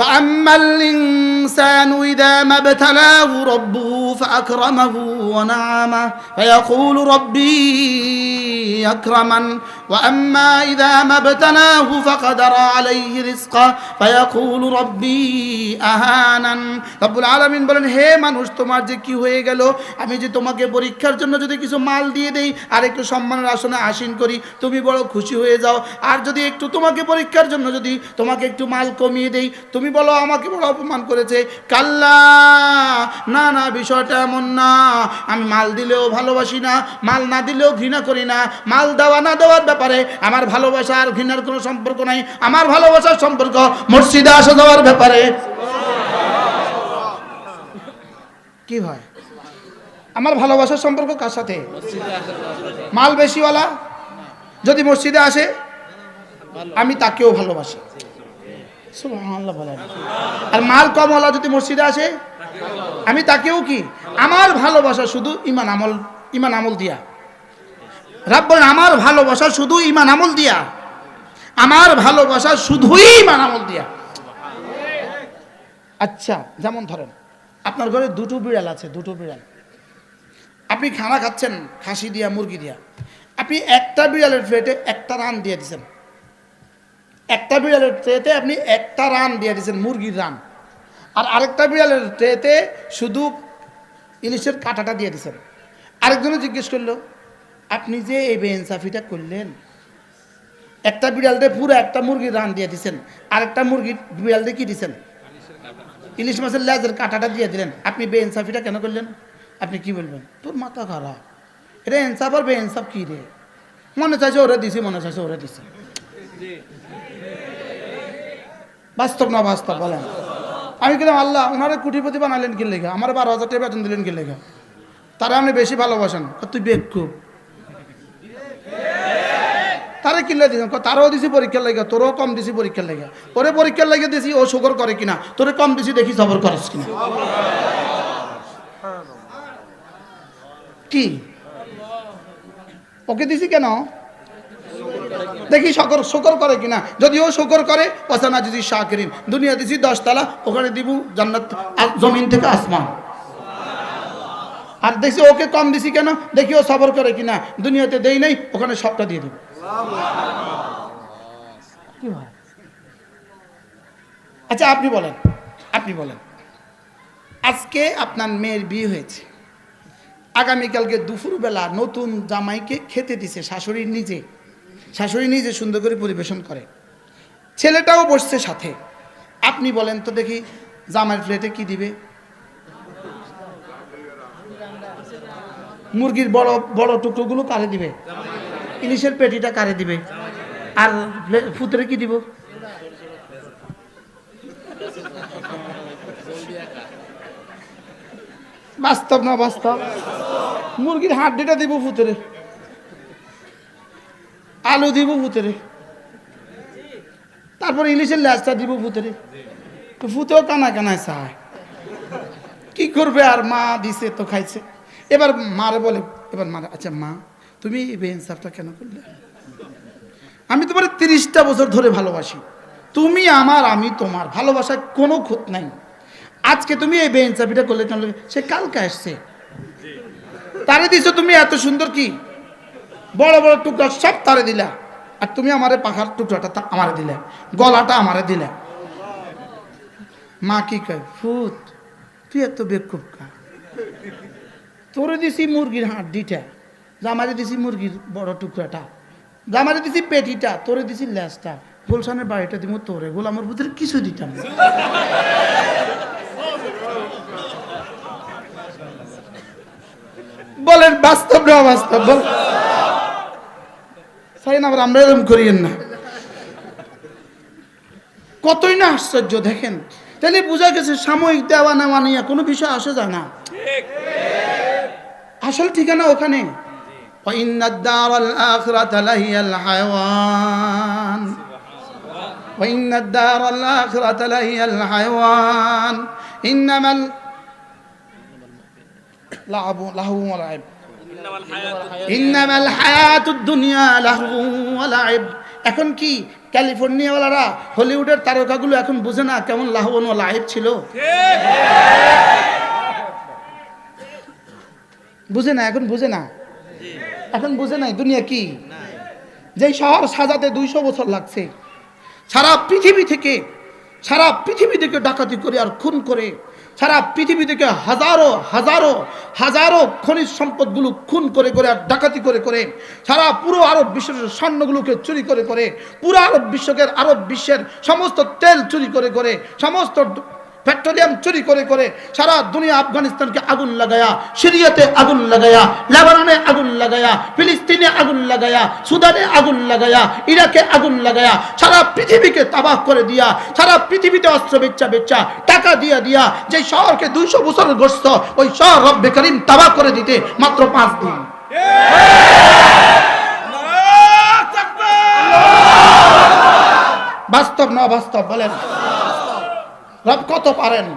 فأما الإنسان إذا ما ابتلاه ربه فأكرمه ونعمه فيقول ربي أكرمن وأما إذا ما ابتلاه فقدر عليه رزقه فيقول ربي أهانن رب العالمين বলেন হে মানুষ তোমার যে কি হয়ে গেল আমি যে তোমাকে পরীক্ষার জন্য যদি কিছু মাল দিয়ে দেই আর একটু সম্মানের আসনে আসীন করি তুমি বড় খুশি হয়ে যাও আর যদি একটু তোমাকে পরীক্ষার জন্য যদি তোমাকে একটু মাল কমিয়ে দেই তুমি বলো আমাকে বড় অপমান করেছে কাল্লা, না না, বিষয়টা এমন না। আমি মাল দিলেও ভালোবাসি না, মাল না দিলেও ঘৃণা করি না। মাল দেওয়া না দেওয়ার ব্যাপারে আমার ভালোবাসা আর ঘৃণার কোনো সম্পর্ক নাই। আমার ভালোবাসার সম্পর্ক মসজিদে আসা যাওয়ার ব্যাপারে। কি হয়? আমার ভালোবাসার সম্পর্ক কার সাথে? মাল বেশিওয়ালা? যদি মসজিদে আসে, আমি তাকেও ভালোবাসি। আর মাল কমওয়ালা যদি মসজিদে আসে? আমি তাকেও কি? আমার ভালোবাসা শুধু ইমান আমল ইমান আমল দিয়া। রাব বলেন, আমার ভালোবাসা শুধু ইমান আমল দিয়া। আমার ভালোবাসা শুধুই ইমান আমল দিয়া। আচ্ছা যেমন ধরেন, আপনার ঘরে দুটো বিড়াল আছে, দুটো বিড়াল। আপনি খানা খাচ্ছেন, খাসি দিয়া, মুরগি দিয়া। আপনি একটা বিড়ালের প্লেটে একটা রান দিয়ে দিছেন। একটা বিড়ালের ট্রেতে আপনি একটা রান দিয়ে দিয়েছেন, মুরগির রান। আর আরেকটা বিড়ালের ট্রেতে শুধু ইলিশের কাঁটাটা দিয়ে দিয়েছেন। আরেকজনে জিজ্ঞেস করল, আপনি যে এই বেইনসাফিটা করলেন, একটা বিড়ালতে পুরো একটা মুরগির রান দিয়ে দিছেন আরেকটা মুরগির বিড়ালতে কি দিছেন ইলিশ মাছের লেজের কাঁটাটা দিয়ে দিলেন। আপনি বেইনসাফিটা কেন করলেন? আপনি কি বলবেন? তোর মাথা খারাপ। এটা ইনসাফ আর বেইনসাফ কী রে? মনে চাইছে ওরা দিছি, মনে চাইছে ওরা দিছি। বাস্তব না বাস্তব, বলেন। আমি কিলাম আল্লাহ, ওনারা কুটিপতি বানালেন কি লেখা আমার বারো হাজার টাকা বেতন দিলেন কি লেখা তারা আপনি বেশি ভালোবাসেন। তুই বেক্ষু তারা কিনলে দিস তারাও দিছি পরীক্ষার লেগে, তোরও কম দিছি পরীক্ষার লেগে। ওরে পরীক্ষার লেগে দিছি, ও শুকর করে কিনা? তোরে কম দিছি দেখি সবর করস কিনা? কি? ওকে দিছি কেন? দেখি শকর শকর করে কিনা? যদি ও শকর করে ওসানা যদি শাকরিন। দুনিয়া দিছি দশতলা ওখানে দিব জান্নাত জমিন থেকে আসমান। আর দেখছি ওকে কম দিছি কেন? দেখি ও সবর করে কিনা। দুনিয়াতে দেই নাই ওখানে সবটা দিয়ে দেব। কি হয়? আচ্ছা আপনি বলেন আপনি বলেন। আজকে আপনার মেয়ের বিয়ে হয়েছে। আগামীকালকে দুপুরবেলা নতুন জামাইকে খেতে দিছে শাশুড়ির নিজে। শাশুড়ি নিজে সুন্দর করে পরিবেশন করে। ছেলেটাও বসছে সাথে। আপনি বলেন তো দেখি জামাইয়ের প্লেটে কি দিবে? মুরগির বড় বড় টুকরোগুলো কারে দিবে? ইলিশের পেটিটা কারে দিবে? আর ফুতরে কি দিব? বাস্তব না বাস্তব? মুরগির হাড্ডিটা দিব ফুতরে আলু দিব ভূতেরে। তারপর ইলিশের ল্যাচটা দিব ভূতেরে। তো ভূতেও কানা কানায় চায়। কি করবে আর মা দিছে তো খাইছে। এবার মারে বলে, এবার মারে আচ্ছা মা, তুমি এই বেইনসাফটা কেন করলে? আমি তোমার তিরিশটা বছর ধরে ভালোবাসি। তুমি আমার, আমি তোমার। ভালোবাসায় কোনো খুঁত নাই। আজকে তুমি এই বেইনসাফিটা করলে কেন? সে কালকে আসছে। তারে দিছো তুমি এত সুন্দর কি? বড় বড় টুকরা সব তারে দিলা। আর তুমি আমারে পাখার টুকরাটা আমারে দিলে। গলাটা আমারে দিলে। মা কি কয় ফুত তুই এত বেকুব কা? তোরে দিছি মুরগির হাড্ডিটা জামারে দিছি মুরগির বড় টুকরাটা জামারে দিছি পেটিটা, তোরে দিছি ল্যাসটা গুলশানের বাড়িটা দিব তোরে, গোলামের ভিতরে কিছু দিতাম। বলেন, বাস্তব না বাস্তব বল। সাই না আবার আমরা এরকম করিয়েন না কতই না আশ্চর্য দেখেন তাহলে বোঝা গেছে সাময়িক দেওয়া নেওয়া নিয়ে কোনো বিষয় আসে যায় না আসল ঠিকানা ওখানে وإن الدار الآخرة لهي الحيوان وإن الدار الآخرة لهي الحيوان إنما ال... لعب لهو ولعب ইন্নামাল হায়াতুদ দুনিয়া লাহু ওয়া লাইব। এখন কি ক্যালিফোর্নিয়াওয়ালারা হলিউডের তারকাগুলো এখন বুঝে না কেমন লাহবান ও লাইভ ছিল? বুঝে না এখন বুঝে না? এখন বুঝে নাই দুনিয়া কি? যেই শহর সাজাতে দুইশো বছর লাগছে সারা পৃথিবী থেকে সারা পৃথিবী থেকে ডাকাতি করে আর খুন করে সারা পৃথিবী থেকে হাজারো হাজারো হাজারো খনিজ সম্পদগুলো খুন করে করে আর ডাকাতি করে করে সারা পুরো আরব বিশ্বের স্বর্ণগুলোকে চুরি করে করে পুরো আরব বিশ্বকে, আরব বিশ্বের সমস্ত তেল চুরি করে করে সমস্ত পেট্রোলিয়াম চুরি করে করে সারা দুনিয়া আফগানিস্তানকে আগুন লাগায়া সিরিয়াতে আগুন লাগায়া লেবাননে আগুন লাগায়া ফিলিস্তিনে আগুন লাগায়া সুদানে আগুন লাগায়া ইরাকে আগুন লাগায়া সারা পৃথিবীকে তাবাহ করে দিয়া সারা পৃথিবীতে অস্ত্র বেচা বেচা টাকা দিয়া দিয়া যে শহরকে দুইশো বছর গ্রস্ত ওই শহর রব্বে করিম তাবাহ করে দিতে মাত্র পাঁচ দিন। বাস্তব না বাস্তব বলেন? রব কত পারেন?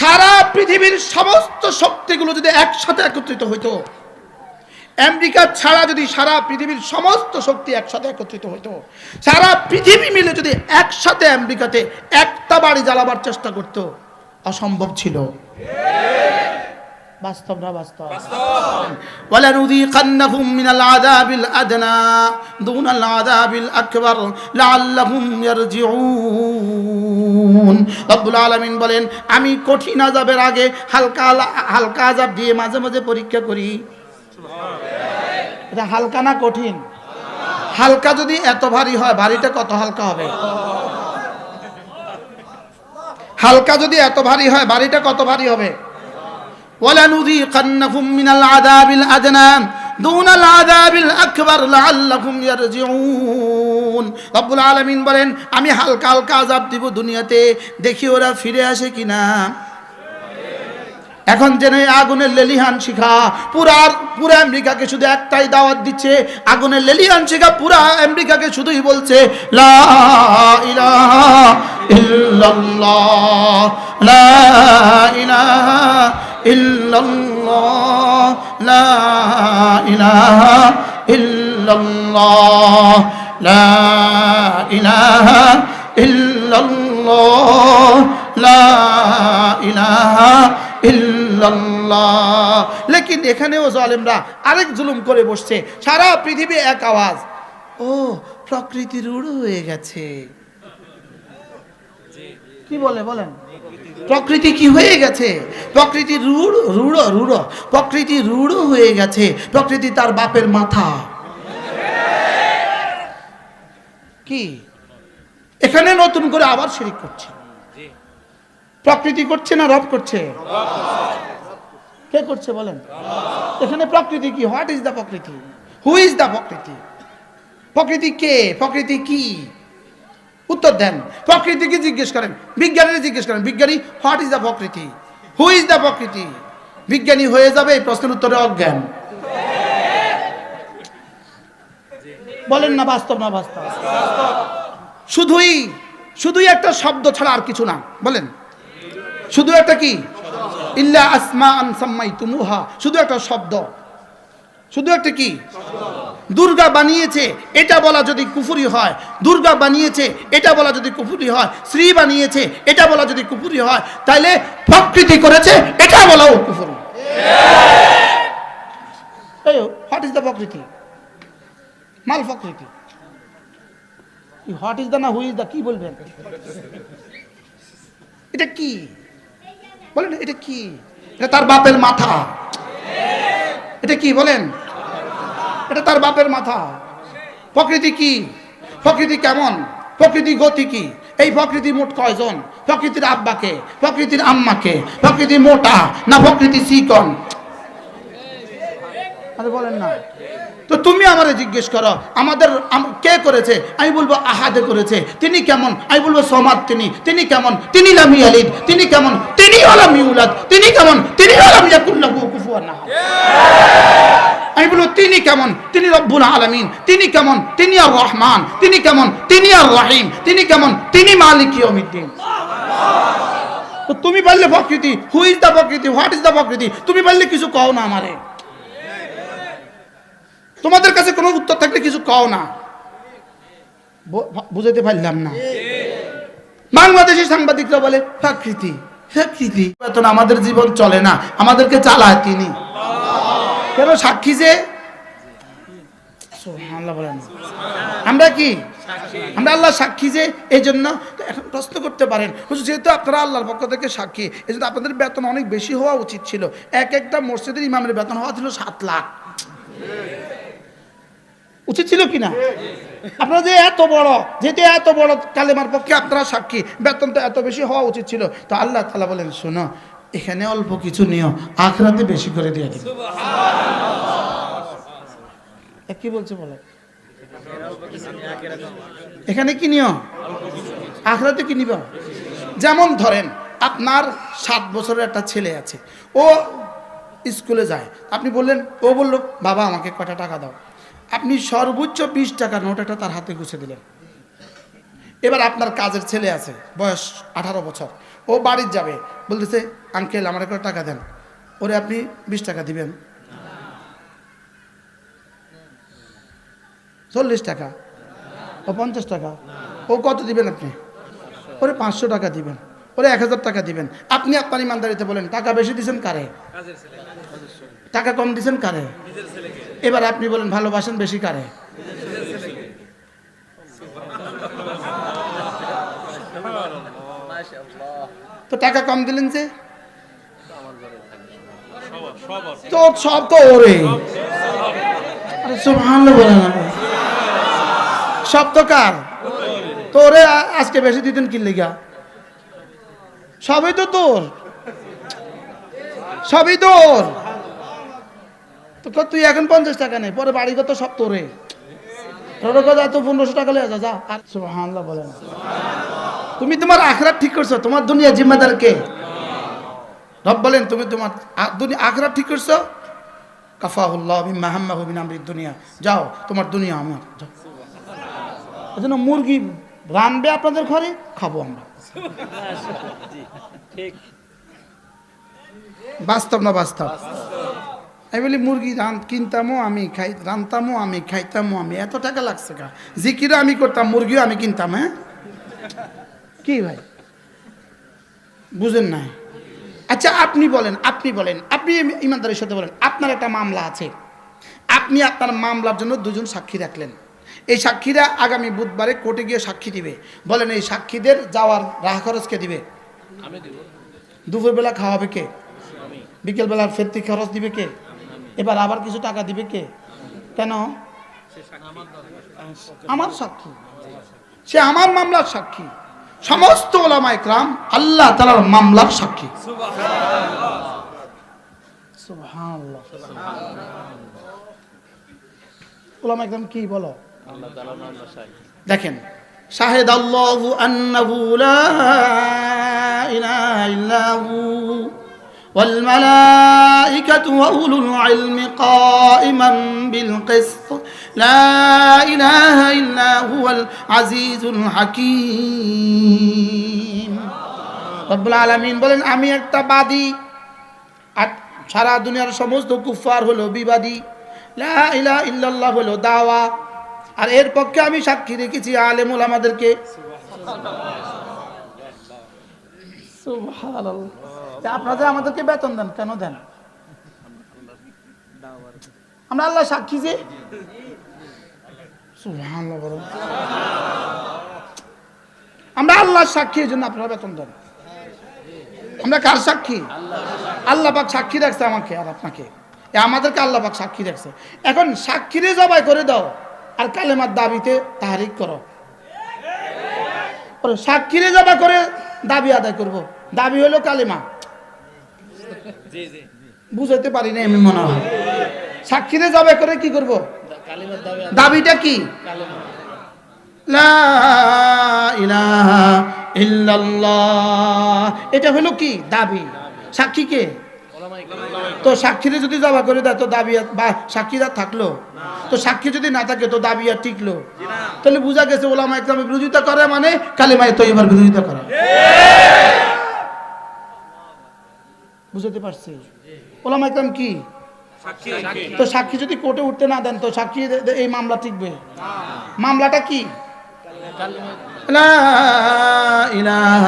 সারা পৃথিবীর সমস্ত শক্তিগুলো যদি একসাথে একত্রিত হইতো, আমেরিকা ছাড়া যদি সারা পৃথিবীর সমস্ত শক্তি একসাথে একত্রিত হইতো, সারা পৃথিবী মিলে যদি একসাথে আমেরিকাতে একটা বাড়ি জ্বালাবার চেষ্টা করত, অসম্ভব ছিল। বাস্তব না বাস্তব? ওয়ালা নুযীকান্নাহুম মিনাল আযাবিল আদনা, দুনাল আযাবিল আকবার, লাআল্লাহুম ইয়ারজিউন। রব্বুল আলামিন বলেন, আমি কঠিন আযাবের আগে হালকা হালকা আযাব দিয়ে মাঝে মাঝে পরীক্ষা করি। এটা হালকা না কঠিন? হালকা যদি এত ভারী হয়, ভারীটা কত হালকা হবে? হালকা যদি এত ভারী হয় বাড়িটা কত ভারী হবে? ولنذيقنهم من العذاب الأدنى دون العذاب الأكبر لعلهم يرجعون রব্বুল আলামিন বলেন আমি হালকা হালকা আযাব দিব দুনিয়াতে দেখি ওরা ফিরে আসে কিনা এখন যেন এই আগুনের লেলিহান শিখা পুরা পুরা আমেরিকাকে শুধু একটাই দাওয়াত দিচ্ছে আগুনের লেলিহান শিখা পুরা আমেরিকাকে শুধুই বলছে লা ইলাহা ইল্লাল্লাহ লা ইলাহা লেকিন এখানেও জালেমরা আরেক জুলুম করে বসছে, সারা পৃথিবী এক আওয়াজ, ও প্রকৃতি রূঢ় হয়ে গেছে। কি বলে, বলেন? প্রকৃতি কি হয়ে গেছে? প্রকৃতি রূঢ় রূঢ় রূঢ়। প্রকৃতি রূঢ় হয়ে গেছে। প্রকৃতি তার বাপের মাথা। কি? এখানে নতুন করে আবার শিরিক করছে। প্রকৃতি করছে না রব করছে? কে করছে, বলেন? এখানে প্রকৃতি কি? হোয়াট ইজ দ্য প্রকৃতি? হু ইজ দ্য প্রকৃতি? প্রকৃতি কে? প্রকৃতি কি? উত্তর দেন। প্রকৃতিকে জিজ্ঞেস করেন বিজ্ঞানীরা জিজ্ঞেস করেন, বিজ্ঞানী হোয়াট ইজ দ্য প্রকৃতি হু ইজ দ্য প্রকৃতি বিজ্ঞানী হয়ে যাবে এই প্রশ্নের উত্তরে অজ্ঞান। বলেন না বাস্তব না বাস্তব? শুধুই শুধুই একটা শব্দ ছাড়া আর কিছু না। বলেন। শুধু একটা কি? ইল্লা আসমা আনসাম্মাই তুমুহা শুধু একটা শব্দ। শুধু একটা কি? দুর্গা বানিয়েছে, এটা বলা যদি কুফুরি হয়, দুর্গা বানিয়েছে, এটা বলা যদি কুফুরি হয় শ্রী বানিয়েছে, এটা বলা যদি কুফুরি হয়, তাইলে প্রকৃতি করেছে, এটা বলাও কুফুরি। হোয়াট ইজ দ্য প্রকৃতি? মাল প্রকৃতি। হোয়াট ইজ দ্য না হু ইজ দ্য কি বলবেন? এটা কি? বলেন, এটা কি? এটা তার বাপের মাথা। এটা কি, বলেন? এটা তার বাপের মাথা। প্রকৃতি কি? প্রকৃতি কেমন? প্রকৃতি গতি কি? এই প্রকৃতি মোট কয়জন? প্রকৃতির আব্বাকে? প্রকৃতির আম্মাকে? প্রকৃতি মোটা না প্রকৃতি চিকন? বলেন না। তো তুমি আমারে জিজ্ঞেস করো, আমাদের আম- কে করেছে? আমি বলব আহাদে করেছে। তিনি কেমন? আমি বলব সমাদ তিনি। তিনি কেমন? তিনি লামি আলিদ তিনি কেমন? তিনি হলাম ইউলাদ। তিনি কেমন? তিনি হলাম ইয়াকুল্লাহু কুফুয়ান আহাদ। আমি বলব, তিনি কেমন? তিনি রব্বুল আলমিন। তিনি কেমন? তিনি আর রহমান। তিনি কেমন? তিনি আর রহিম। তিনি কেমন? তিনি মালিক ইয়মিদ্দিন তো তুমি বললে প্রকৃতি who is the prakriti? What is the prakriti? তুমি বললে, কিছু কও না আমারে। তোমাদের কাছে কোনো উত্তর থাকলে কিছু কও না। বুঝাতে পারলাম না। বাংলাদেশের সাংবাদিকরা বলে, প্রকৃতি আমাদের জীবন চলে না। আমাদেরকে চালায় তিনি। কেন সাক্ষী যে? আমরা কি? আমরা আল্লাহ সাক্ষী যে এই জন্য এখন প্রশ্ন করতে পারেন। যেহেতু আপনারা আল্লাহর পক্ষ থেকে সাক্ষী এই জন্য আপনাদের বেতন অনেক বেশি হওয়া উচিত ছিল। এক একটা মসজিদের ইমামের বেতন হওয়া ছিল সাত লাখ। উচিত ছিল কি না? আপনারা যে এত বড়, যেহেতু এত বড় কালেমার পক্ষে আপনারা সাক্ষী বেতন তো এত বেশি হওয়া উচিত ছিল। তো আল্লাহ তালা বলেন, শোনো এখানে অল্প কিছু নিও আখরাতে বেশি করে দিয়ে দিবে। কি বলছে বলো? এখানে কি নিও? আখরাতে কি নিবা? যেমন ধরেন আপনার সাত বছরের একটা ছেলে আছে ও স্কুলে যায়। আপনি বললেন ও বলল বাবা আমাকে কটা টাকা দাও? আপনি সর্বোচ্চ বিশ টাকা নোট একটা তার হাতে গুছে দিলেন। এবার আপনার কাজের ছেলে আছে বয়স আঠারো বছর। ও বাড়ির যাবে। বলতেছে, আঙ্কেল, আমার একটা টাকা দেন। ওরে, আপনি বিশ টাকা দিবেন। চল্লিশ টাকা। ও পঞ্চাশ টাকা। ও কত দিবেন আপনি? ওরে, পাঁচশো টাকা দিবেন। ওরে, এক হাজার টাকা দিবেন। আপনি আপনার ইমানদারিতে বলেন, টাকা বেশি দিচ্ছেন কারে? টাকা কম দিছেন কারে? এবার আপনি বলেন, ভালোবাসেন বেশি কারে? তো টাকা কম দিলেন যে? তো সব তো ওরে। সব তো কার? তো ওরে আ- আজকে বেশি দিতেন কি লেগা? সবই তো তোর। সবই তোর। তো তুই এখন পঞ্চাশ টাকা নেই পরে বাড়ি কত সব তোরে। তোর কথা তো পনেরোশো টাকা লেগে যা যা। আর বলে না। তুমি তোমার আখরাত ঠিক করছ, তোমার দুনিয়া জিম্মাদার কে রব বলেন, তুমি তোমার আখরাত ঠিক করছ? কাফাহুল্লাহ মাহাম্মা বিন আমরিদ দুনিয়া। যাও, তোমার দুনিয়া আমার। যাও। এজন্য মুরগি রানবে আপনাদের ঘরে, খাব আমরা। বাস্তব না বাস্তব? আমি বলি, মুরগি রান কিনতামও আমি, খাই রানতামও আমি, খাইতামও আমি। এত টাকা লাগছে কা? জিকিরও আমি করতাম, মুরগিও আমি কিনতাম হ্যাঁ? কি ভাই? বুঝেন না আচ্ছা আপনি বলেন আপনি বলেন আপনি ইমানদারের সাথে বলেন আপনার একটা মামলা আছে। আপনি আপনার মামলার জন্য দুজন সাক্ষী রাখলেন। এই সাক্ষীরা আগামী বুধবারে কোর্টে গিয়ে সাক্ষী দিবে। বলেন এই সাক্ষীদের যাওয়ার রাহ খরচ কে দিবে? দুপুরবেলা খাওয়াবে কে? বিকেলবেলা ফেরতি খরচ দিবে কে? এবার আবার কিছু টাকা দিবে কে? কেন? আমার সাক্ষী। সে আমার মামলার সাক্ষী। সমস্ত ওলামা ইকরাম আল্লাহ তালার মামলার সাক্ষী। ওলামা ইকরাম কি বলো? দেখেন শাহেদ আল্লাহু আন্নাহু লা ইলাহা ইল্লাহু ওয়াল মালাইকাতু ওয়া উলুল ইলমি কাইমান বিল কিসত। لا إله إلا هو العزيز الحكيم رب العالمين বলেন আমি একটা বাদী আর সারা দুনিয়ার সমস্ত কুফার হলো বিবাদী লা ইলাহা ইল্লাল্লাহ হলো দাওয়া আর এর পক্ষে আমি সাক্ষী রেখেছি আলেমুল আমাদেরকে আপনাদের আমাদেরকে বেতন দেন কেন দেন আমরা আল্লাহ সাক্ষী যে সুবহানাল্লাহ বলো। আমরা আল্লাহ সাক্ষী এই জন্য আপনারা বেতন দেন। আমরা কার সাক্ষী? আল্লাহ পাক সাক্ষী রাখছে আমাকে আর আপনাকে। এ আমাদেরকে আল্লাহ পাক সাক্ষী রাখছে এখন সাক্ষীরে জবাই করে দাও আর কালেমার দাবিতে তাহারিক করো। সাক্ষীরে জবাই করে দাবি আদায় করব। দাবি হলো কালেমা। জি পারি না আমি মনে হয়। সাক্ষীরে জবাই করে কি করব? দাবিটা কি? এটা হলো কি? দাবি। সাক্ষী কে? তো সাক্ষীরে যদি জবা করে দেয় তো দাবি বা সাক্ষী আর থাকল? তো সাক্ষী যদি না থাকে তো দাবি আর টিকলো? তাহলে বোঝা গেছে ওলামা ইকরামের বিরোধিতা করে মানে কালিমায় তো এবার বিরোধিতা করা। বুঝতে পারছি? ওলামা ইকরাম কি? তো সাক্ষী যদি কোর্টে উঠতে না দেন তো সাক্ষী দে- দে- এই মামলা টিকবে মামলাটা কি কালিমা لا إله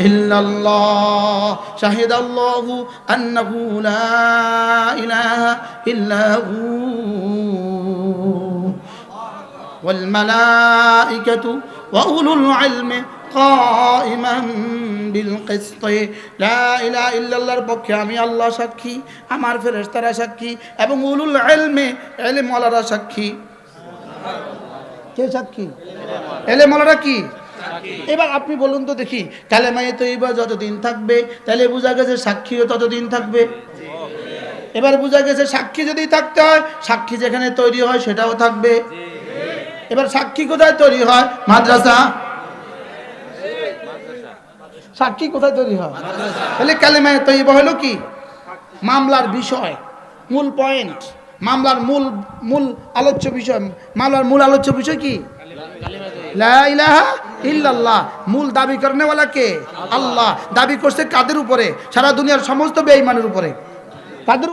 إلا الله شهد الله أنه لا إله إلا هو والملائكة وأولو العلم قائما بالقسط لا إله إلا الله পক্ষে আমি আল্লাহ সাক্ষী আমার ফেরেশতারা সাক্ষী এবং উলুল ইলমে ইলম ওয়ালারা সাক্ষী কে সাক্ষী এলেম ওয়ালারা কি এবার আপনি বলুন তো দেখি কালেমায়ে তৈবা যতদিন থাকবে তাহলে বোঝা গেছে সাক্ষীও ততদিন থাকবে এবার বোঝা গেছে সাক্ষী যদি থাকতে হয় সাক্ষী যেখানে তৈরি হয় সেটাও থাকবে এবার সাক্ষী কোথায় তৈরি হয় মাদ্রাসা সাক্ষী কোথায় তৈরি হয়? তাহলে কালেমায়ে তৈবা হলো কি? মামলার বিষয়, মূল পয়েন্ট মামলার মূল মূল আলোচ্য বিষয়, মামলার মূল আলোচ্য বিষয় কি? মূল দাবি করনেওয়ালা কে? আল্লাহ। দাবি করছে কাদের উপরে? সারা দুনিয়ার সমস্ত বেঈমানের উপরে। কাদের